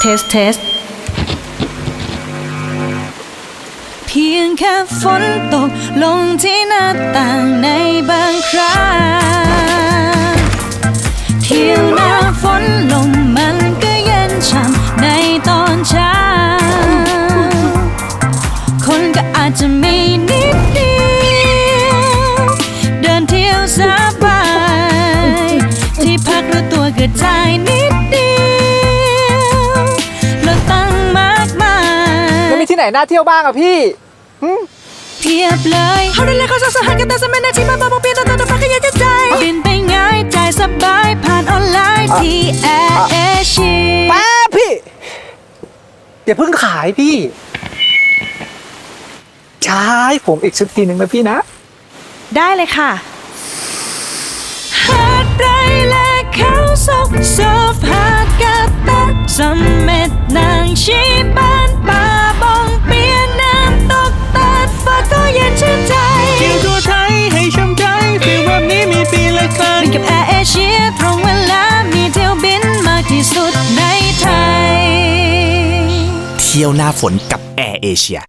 เทสเทสเพียงแค่ฝนตกลงที่หน้าต่างในบางครั้งเที่ยวหน้าฝนลมมันก็เย็นช่ำในตอนเช้า คนก็อาจจะมีนิดเดียวเดินเที่ยวสบายที่พักหรือตัวกระจาย มีที่ไหนน่าเที่ยวบ้างอะพี่เพียบเลยเขาได้เลยเขาสหัสกันแต่สมัยนาทีมาบอกเปลี่ยนตัวตัวพักกันยังจะใจบินไปง่ายใจสบายผ่านออนไลน์ที่แอร์เอเชียแป๊บพี่อย่าเพิ่งขายพี่ ใช้ผมอีกสักทีหนึ่งนะพี่นะ ได้เลยค่ะ เที่ยวหน้าฝนกับแอร์เอเชีย